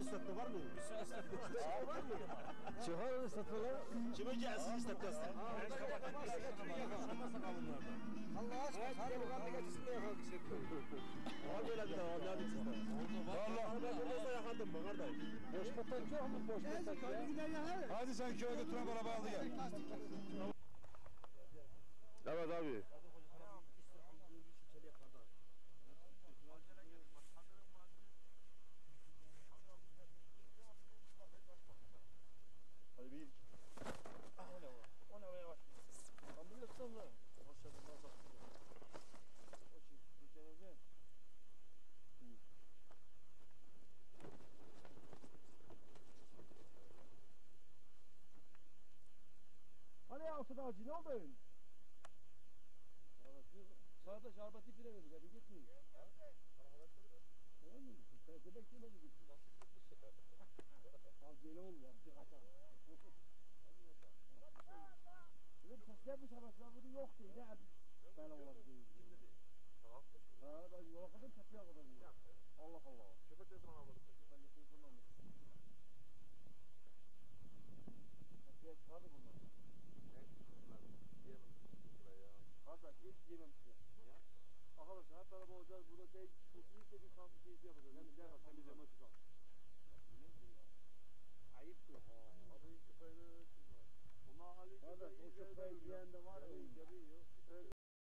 ıslattı var mı? var mı? Çıkar ıslatmalar. Kime gelsin ıslattı Allah aşkına sarı bir kandı geçsin de yakal kişi. Var böyle bir tane ne biçim? Vallahi ben burada yakandım mı kardeş? Boş patak yok mu? Boş patak ya. Hadi sen köye götüren bana bağlı gel. Hani ya Asad Hacı ne oldu? Sağda şarbati bire verir. Bir gitmeyin. Öyle mi? Sen de beklemedin. Al gele ol ya. Bir kaçar. Bir tasla bu sabahlar bunu yok değil ha. Ben olabilir. Ha ben yola çatıya kadar. Allah Allah. Köpek de bana bağlı. Ben yapayım bunu. Çatıya çıkardı bunlar. Hatta hiç yememişler. Arkadaşlar hep beraber olacağız. Burada tek